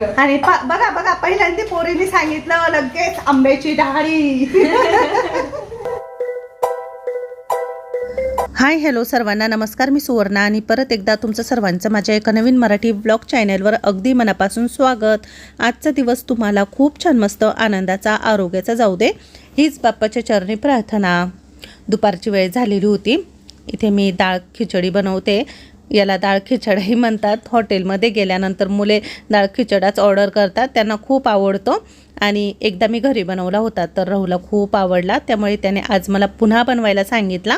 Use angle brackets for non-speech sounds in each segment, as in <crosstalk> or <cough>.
आणि बघा बघा पहिल्यांदा पोरीने सांगितलं लगेच आंब्याची डाळी. हाय हॅलो सर्वांना नमस्कार मी सुवर्णा आणि परत एकदा तुमचं सर्वांचं माझ्या एका नवीन मराठी ब्लॉग चॅनलवर अगदी मनापासून स्वागत. आजचा दिवस तुम्हाला खूप छान मस्त आनंदाचा आरोग्याचा जाऊ दे हीच बाप्पाच्या चरणी प्रार्थना. दुपारची वेळ झालेली होती. इथे मी डाळ खिचडी बनवते. याला डाळ खिचडाही म्हणतात. हॉटेलमध्ये गेल्यानंतर मुले डाळ खिचडाच ऑर्डर करतात. त्यांना खूप आवडतो. आणि एकदा मी घरी बनवला होता तर राहूला खूप आवडला. त्यामुळे त्याने आज मला पुन्हा बनवायला सांगितला.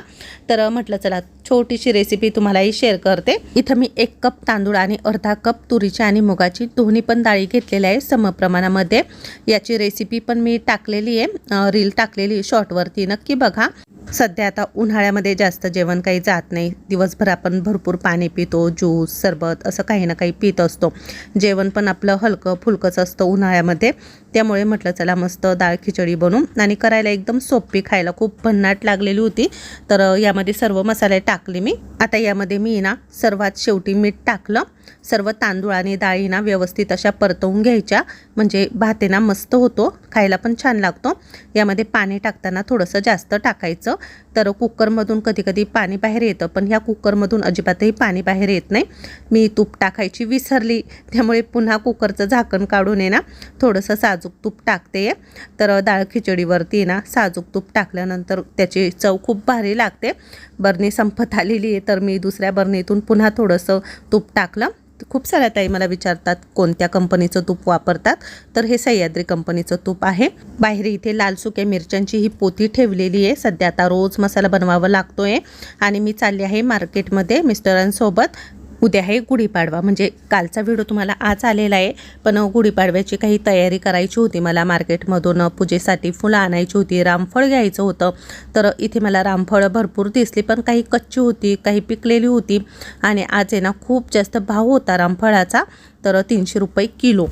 तर म्हटलं चला छोटीशी रेसिपी तुम्हालाही शेअर करते. इथं मी एक कप तांदूळ आणि अर्धा कप तुरीची आणि मुगाची दोन्ही पण डाळी घेतलेली आहे समप्रमाणामध्ये याची रेसिपी पण मी टाकलेली आहे. रील टाकलेली आहे. शॉर्टवरती नक्की बघा. सध्या आता उन्हाळ्यामध्ये जास्त जेवण काही जात नाही. दिवसभर आपण भरपूर पाणी पितो ज्यूस सरबत असं काही ना काही पित असतो. जेवण पण आपलं हलकं फुलकंच असतं उन्हाळ्यामध्ये. त्यामुळे म्हटलं चला मस्त डाळ खिचडी बनवू आणि करायला एकदम सोपी खायला खूप भन्नाट लागलेली होती. तर यामध्ये सर्व मसाले टाकले मी. आता यामध्ये मी ना सर्वात शेवटी मीठ टाकलं. सर्व तांदूळ आणि डाळी ना व्यवस्थित अशा परतवून घ्यायच्या. म्हणजे भातेना मस्त होतो. खायला पण छान लागतो. यामध्ये पाणी टाकताना थोडंसं जास्त टाकायचं. तर कुकरमधून कधी कधी पाणी बाहेर येतं पण ह्या कुकरमधून अजिबातही पाणी बाहेर येत नाही. मी तूप टाकायची विसरली. त्यामुळे पुन्हा कुकरचं झाकण काढून आहे ना थोडंसं साजूक तूप टाकते. तर डाळ खिचडीवरती ना साजूक तूप टाकल्यानंतर त्याची चव खूप भारी लागते. बरणी संपत आलेली आहे तर मी दुसऱ्या बरणीतून पुन्हा थोडंसं तूप टाकलं. खूप साऱ्या ताई मला विचारतात कोणत्या कंपनीचं तूप वापरतात? तर हे सह्याद्री कंपनीचं तूप आहे. बाहेर इथे लाल सुक्या मिरच्यांची ही पोती ठेवलेली आहे. सध्या आता रोज मसाला बनवावा लागतोय. आणि मी चालली आहे मार्केटमध्ये मिस्टरांसोबत. उद्या आहे गुढीपाडवा. म्हणजे कालचा व्हिडिओ तुम्हाला आज आलेला आहे पण गुढीपाडव्याची काही तयारी करायची होती. मला मार्केटमधून पूजेसाठी फुलं आणायची होती रामफळ घ्यायचं होतं. तर इथे मला रामफळं भरपूर दिसली पण काही कच्ची होती काही पिकलेली होती. आणि आज आहे ना खूप जास्त भाव होता रामफळाचा. तर तीनशे रुपये किलो.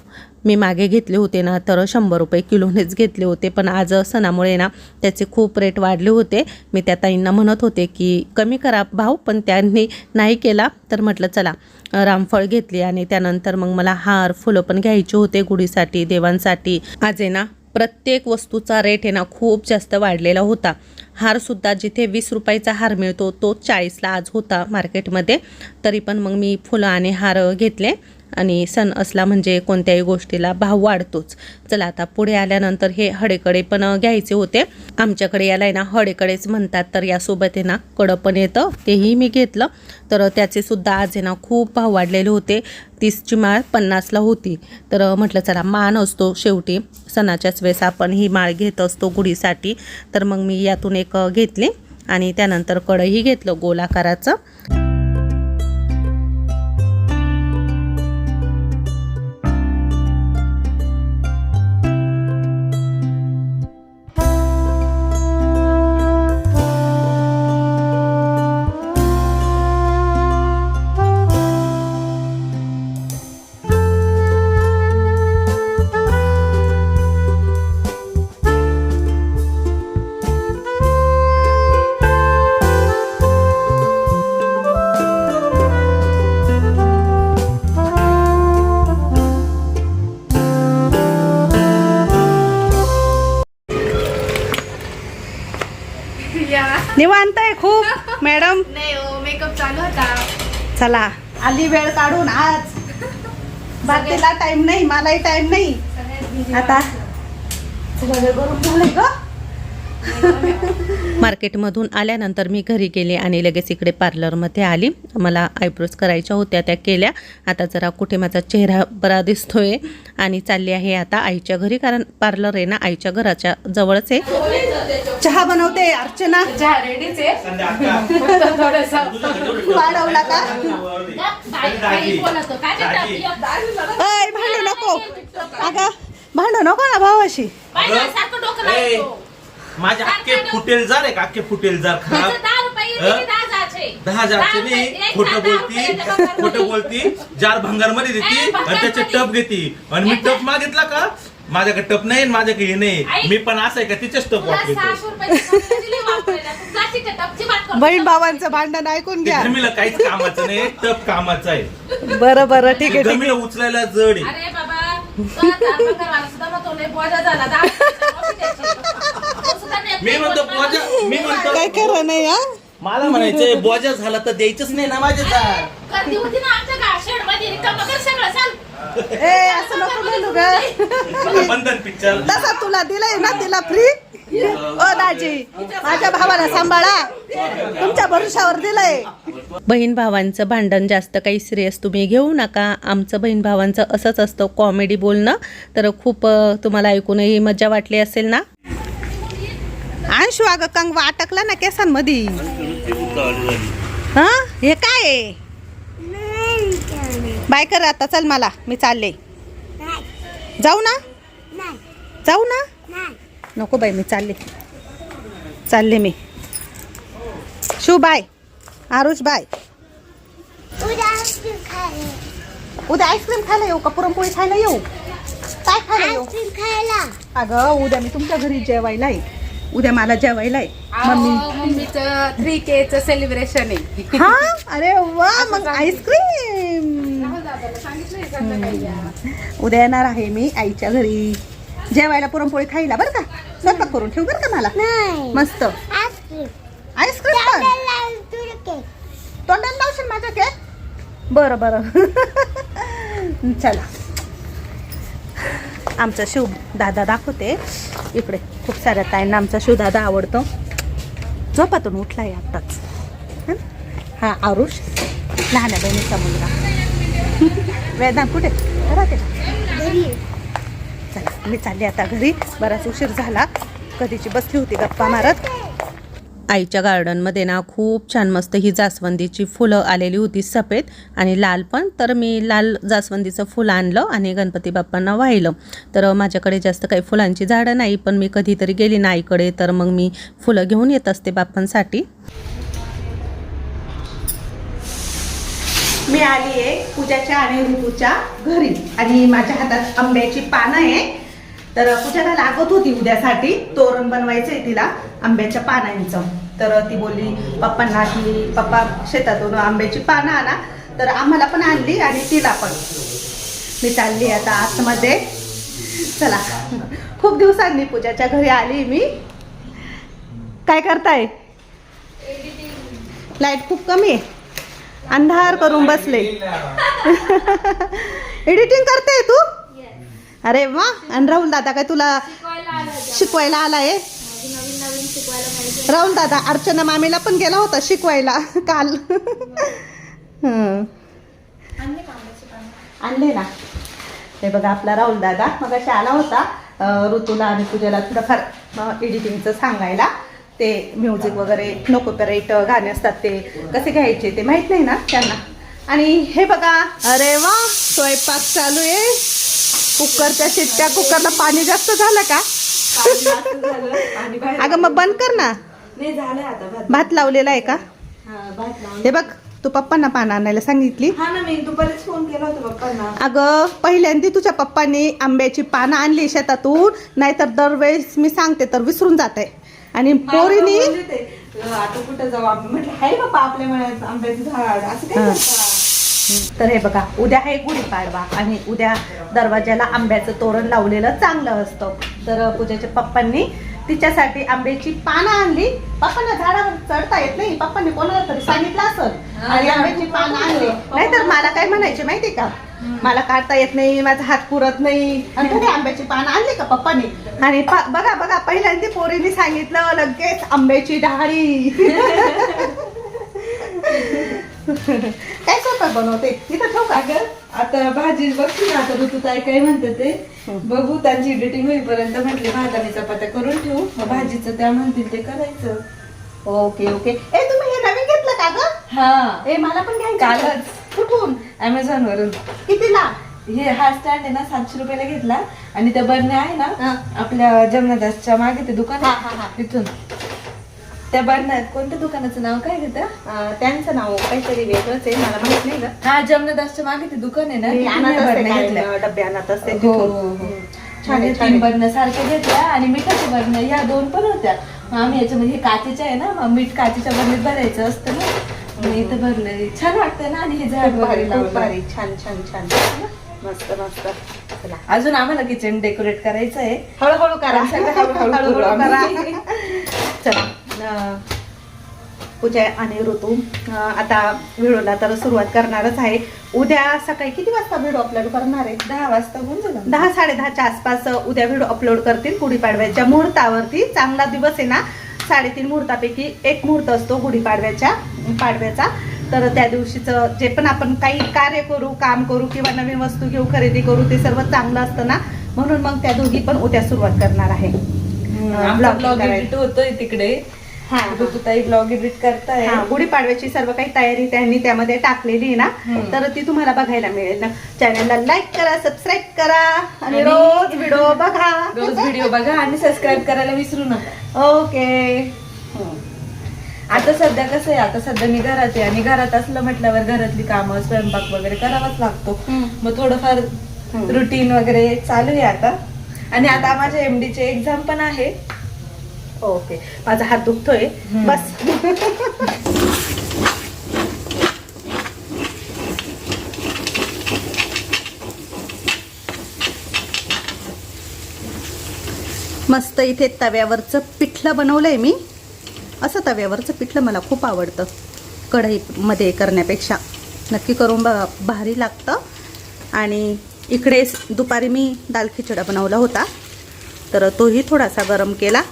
मी मागे घेतले होते ना तर शंभर रुपये किलोनेच घेतले होते. पण आज सणामुळे ना त्याचे खूप रेट वाढले होते. मी त्या ताईंना म्हणत होते की कमी करा भाव पण त्यांनी नाही केला. तर म्हटलं चला रामफळ घेतली आणि त्यानंतर मग मला हार फुलं पण घ्यायचे होते गुढीसाठी देवांसाठी. आज आहे ना प्रत्येक वस्तूचा रेट आहे ना खूप जास्त वाढलेला होता. हारसुद्धा जिथे वीस रुपयाचा हार मिळतो तो चाळीसला आज होता मार्केटमध्ये तरी पण मग मी फुलं आणि हार घेतले. आणि सण असला म्हणजे कोणत्याही गोष्टीला भाव वाढतोच. चला आता पुढे आल्यानंतर हे हडेकडे पण घ्यायचे होते. आमच्याकडे याला आहे ना हडेकडेच म्हणतात तर यासोबत आहे ना कडं पण येतं. तेही मी घेतलं. तर त्याचे सुद्धा आज आहे ना खूप भाव वाढलेले होते. तीसची माळ पन्नासला होती. तर म्हटलं चला मान असतो शेवटी. सणाच्याच वेळेस आपण ही माळ घेत असतो गुढीसाठी. तर मग मी यातून एक घेतली आणि त्यानंतर कडंही घेतलं गोलाकाराचं. निवांत आहे खूप. मॅडम? नाही हो मेकअप चालू होता. चला. आली वेळ काढून आज. बाकीला टाइम नाही मलाही टाइम नाही. आता? झालंय ग. <laughs> मार्केटमधून आल्यानंतर मी घरी गेले आणि लगेच इकडे पार्लरमध्ये आली. मला आयब्रोज करायच्या होत्या त्या केल्या. आता जरा कुठे माझा चेहरा बरा दिसतोय आणि चालली आहे आता आईच्या घरी कारण पार्लर आहे ना आईच्या घराच्या जवळच आहे. चहा बनवते अर्चना. चहा रेडीच आहे. थोडस वाढवला का? अय भांडू नको. अगं भांडू नको ना भावाशी. माझे अख्खे फुटेल जार आहे का? अख्खे फुटेल जार खराब. दहा हजारचे नाही. खोटं बोलती खोटं बोलती जार भंगारमध्ये देती आणि त्याचे टप घेती. आणि मी टप मागितला का? माझ्याकडे टप नाही आणि माझ्याकडे हे नाही. मी पण असं आहे का? तिचेच टप वापरतो. बहीण भावांचं भांडण ऐकून घ्या. गमीला काहीच कामाचं नाही टप कामाचं आहे. बरं बरं ठीक आहे ठीक गमीला उचलायला जड आहे. मी नाही म्हणतो बोलतो. बोजा मी म्हणतो काय खरं नाही हा? मला म्हणायचंय बोजा झाला तर द्यायचंच नाही ना माझ्या झाड गर्दी होती ना आमच्या गा- शेडमध्ये, रिकामं कर सगळं, चाल. ए असं नको ग. बंधन पिक्चर तसा तुला दिलंय ना तिला फ्री ओ दाजी माझ्या भावाला सांभाळा. तुमच्या भरोशावर दिलंय. बहीण भावांचं भांडण जास्त काही सिरियस तुम्ही घेऊ नका. आमचं बहीण भावांचं असंच असतं कॉमेडी बोलणं. तर खूप तुम्हाला ऐकूनही मजा वाटली असेल ना? अंशू अगं कंगवा अटकला ना केसांमध्ये. हा? हे काय आहे? बाय कर आता चल मला मी चालले. जाऊ ना? जाऊ ना? नको बाई मी चालले. चालले मी. शिव बाय. आरुष बाय. उद्या आईस्क्रीम खायला येऊ का? पुरणपोळी खायला येऊ? काय खायला येऊ? अगं उद्या मी तुमच्या घरी जेवायला आहे. उद्या मला जेवायला थ्री के च सेलिब्रेशन आहे. हा? अरे वा मग आईस्क्रीम. उद्या येणार आहे मी आईच्या घरी. जेवायला पुरणपोळी खायला बरं का? स्वयंपाक करून ठेव बरं का मला? मस्त. आईस्क्रीम तोंडाला लावशील माझ्या केक बरं बरं. <laughs> चला. आमचा शिव दादा दाखवते. इकडे. खूप साऱ्या ताईंना आमचा शिव दादा आवडतो. झोपातून उठलाय आत्ताच. हं? आरुष. लहान बहिणीचा मुलगा. <laughs> वेदांत कुठे? आहे का? चला मी चालली आता घरी. बराच उशीर झाला. कधीची बसली होती गप्पा मारत. आईच्या गार्डनमध्ये ना खूप छान मस्त ही जास्वंदीची फुलं आलेली होती सफेद आणि लाल पण. तर मी लाल जास्वंदीचं फुलं आणलं आणि गणपती बाप्पांना वाहिलं. तर माझ्याकडे जास्त काही फुलांची झाडं नाही पण मी कधीतरी गेली ना आईकडे तर मग मी फुलं घेऊन येत असते बाप्पांसाठी. मी आली आहे पूजाच्या आणि ऋतूच्या घरी. आणि माझ्या हातात आंब्याची पानं आहे. तर पूजाला लागत होती उद्यासाठी. तोरण बनवायचं आहे तिला आंब्याच्या पानांचं. तर ती बोलली पप्पांना की पप्पा शेतातून आंब्याची पानं आणा. तर आम्हाला पण आणली आणि तिला पण. मी चालली आता आतमध्ये. चला खूप दिवसांनी पूजाच्या घरी आली मी. काय करताय? लाइट खूप कमी आहे. अंधार करून बसले. एडिटिंग करते तू? अरे वा आणि राहुल दादा काय तुला शिकवायला आलाय? राहुल दादा अर्चना मामीला पण गेला होता शिकवायला काल. हं. आणले ना. हे बघा आपला राहुल दादा मग आला होता ऋतूला आणि पूजेला थोडंफार एडिटिंगचं सांगायला. ते म्युझिक वगैरे नको करेक्ट गाणे असतात ते कसे घ्यायचे ते माहीत नाही ना त्यांना. आणि हे बघा अरे वा स्वयंपाक चालू आहे. कुकरच्या शिट्ट्या कुकरला पाणी जास्त झालं का? अगं मग बंद कर ना. नाही झालंय आता भात. भात लावलेला आहे का? हा भात लावून हे बघ तू पप्पांना पानं आणायला सांगितली. हा ना मी दुपारीच फोन केला होता पप्पांना. अगं पहिल्यांदी तुझ्या पप्पांनी आंब्याची पानं आणली शेतातून नाहीतर दरवेळेस मी सांगते तर विसरून जाते. आणि पोरीनी बोलले ते, अं, आता कुठं जाऊ आपण? म्हटलं हाय बाप्पा आपल्या मळ्यात आंब्याचं झाड असं काय. करता? तर हे बघा उद्या आहे गुढीपाडवा आणि उद्या दरवाजाला आंब्याचं तोरण लावलेलं चांगलं असतं. तर पूजाच्या पप्पांनी तिच्यासाठी आंब्याची पानं आणली. पप्पांना झाडावर चढता येत नाही. पप्पांनी कोणाला तरी सांगितलं असं आणि आंब्याची पानं आणली. नाहीतर मला काय म्हणायचे माहिती का? मला काढता येत नाही माझा हात पुरत नाही. आणि कधी आंब्याची पानं आणली का पप्पांनी? आणि बघा बघा पहिल्यांदा पोरीने सांगितलं लगेच आंब्याची डहाळी <laughs> <laughs> काय स्वयंपाक बनवते? इथं ठेवू का अगं आता भाजी बघते ना आता ऋतुताई काय म्हणते ते? बघू त्यांची एडिटिंग होईपर्यंत म्हटले भात आणि चपात्या करून ठेवू. मग भाजीचं त्या म्हणतील ते करायचं. Okay okay. ए तुम्ही हे नवीन घेतलं का ग? हा. ए मला पण घ्यायचं कालच. कुठून? अमेझॉन वरून. कितीला? हे हा स्टँड आहे ना सातशे रुपयाला घेतला. आणि त्या बरण्या आहे. ना आपल्या जमनादासच्या मागे ते दुकान तिथून त्या बरण्या कोणत्या दुकानाचं नाव? काय घेतं? त्यांचं नाव काहीतरी वेगळंच आहे मला माहीत नाही ग. हा जमनादासच्या मागे ते दुकान आहे ना मी तिथून या असते बरण्या घेतल्या अं, डबे आणत असते हो तिथून. हो हो. हम्म. छान छान आहे, छान तीन आहे. बरणं सारख्या घेतल्या आणि मिठाच्या बरणं ह्या दोन पण होत्या. मग आम्ही याच्यामध्ये हे काचेच्या आहे ना मग मीठ काचेच्या बरणीत भरायचं असतं ना. मग इथं भरलं छान वाटतं ना आणि हे झाड खूप भारी वगैरे खूप लावलं. भारी. छान छान छान. मस्त मस्त. चला. अजून आम्हाला किचन डेकोरेट करायचं आहे हळूहळू करा. सगळं हळूहळू करू. आम्ही. चला. पूजा आणि ऋतू आता व्हिडिओला तर सुरुवात करणारच आहे. उद्या सकाळी किती वाजता व्हिडिओ अपलोड करणार आहे? दहा वाजता होऊन जाईल दहा साडेदहाच्या आसपास उद्या व्हिडिओ अपलोड करतील गुढीपाडव्याच्या मुहूर्तावरती. चांगला दिवस आहे ना? साडेतीन मुहूर्तापैकी एक मुहूर्त असतो गुढीपाडव्याच्या पाडव्याचा. तर त्या दिवशीचं जे पण आपण काही कार्य करू काम करू किंवा नवीन वस्तू घेऊ खरेदी करू ते सर्व चांगलं असतं ना? म्हणून मग त्या दोघी पण उद्या सुरुवात करणार आहे. ब्लॉग होतोय तिकडे. ऋतुताई ब्लॉग एडिट करताय. हा, गुढीपाडव्याची सर्व काही तयारी त्यांनी त्यामध्ये टाकलेली आहे ना. तर ती तुम्हाला बघायला मिळेल ना. चॅनलला लाईक करा सबस्क्राईब करा आणि रोज व्हिडिओ <laughs> बघा. रोज व्हिडिओ बघा आणि सबस्क्राईब करायला विसरू नका. ओके आता सध्या कसं आहे आता सध्या मी घरात आहे आणि घरात असलं म्हटल्यावर घरातली कामं स्वयंपाक वगैरे करावाच लागतो. मग थोडंफार. रुटीन वगैरे चालू आहे आता. आणि आता माझ्या एमडी चे एक्झाम पण आहे. ओके. माझा हात दुखतोय. बस. मस्त इथे तव्यावरचं पिठलं बनवलंय मी. असं तव्यावरचं पिठलं मला खूप आवडतं. कढईमध्ये करण्यापेक्षा. नक्की करून बघा भारी लागतं. आणि इकडे दुपारी मी दाल खिचडा बनवला होता. तर तोही थोडासा गरम केला.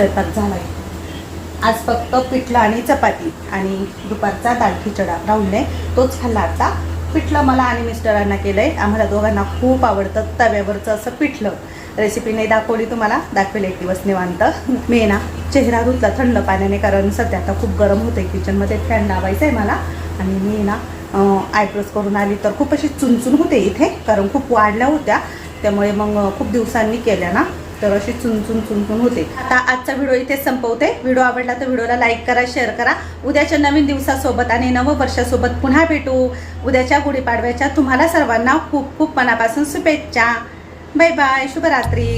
स्वयंपाक झाला आज फक्त पिठलं आणि चपाती आणि दुपारचा दाल खिचडा. राहुलने तोच खाल्ला आता पिठलं मला आणि मिस्टरांना केलं आहे आम्हाला दोघांना खूप आवडतं तव्यावरचं असं पिठलं. रेसिपी नाही दाखवली तुम्हाला दाखवेल एक दिवस निवांत. मी ना चेहरा धुतला थंड पाण्याने कारण सध्या आता खूप गरम होतं किचनमध्ये फॅन लावायचं आहे मला. आणि मी ना आयब्रोज करून आली तर खूप अशी चुनचुन होते इथे कारण खूप वाढल्या होत्या. त्यामुळे मग खूप दिवसांनी केल्या ना. तर अशी चुनचुन चुनचुन होते. आता आजचा व्हिडिओ इथे संपवते. व्हिडिओ आवडला तर व्हिडिओला लाईक करा शेअर करा. उद्याच्या नवीन दिवसासोबत आणि नववर्षासोबत पुन्हा भेटू. उद्याच्या गुढीपाडव्याच्या तुम्हाला सर्वांना खूप खूप मनापासून शुभेच्छा. बाय बाय शुभरात्री.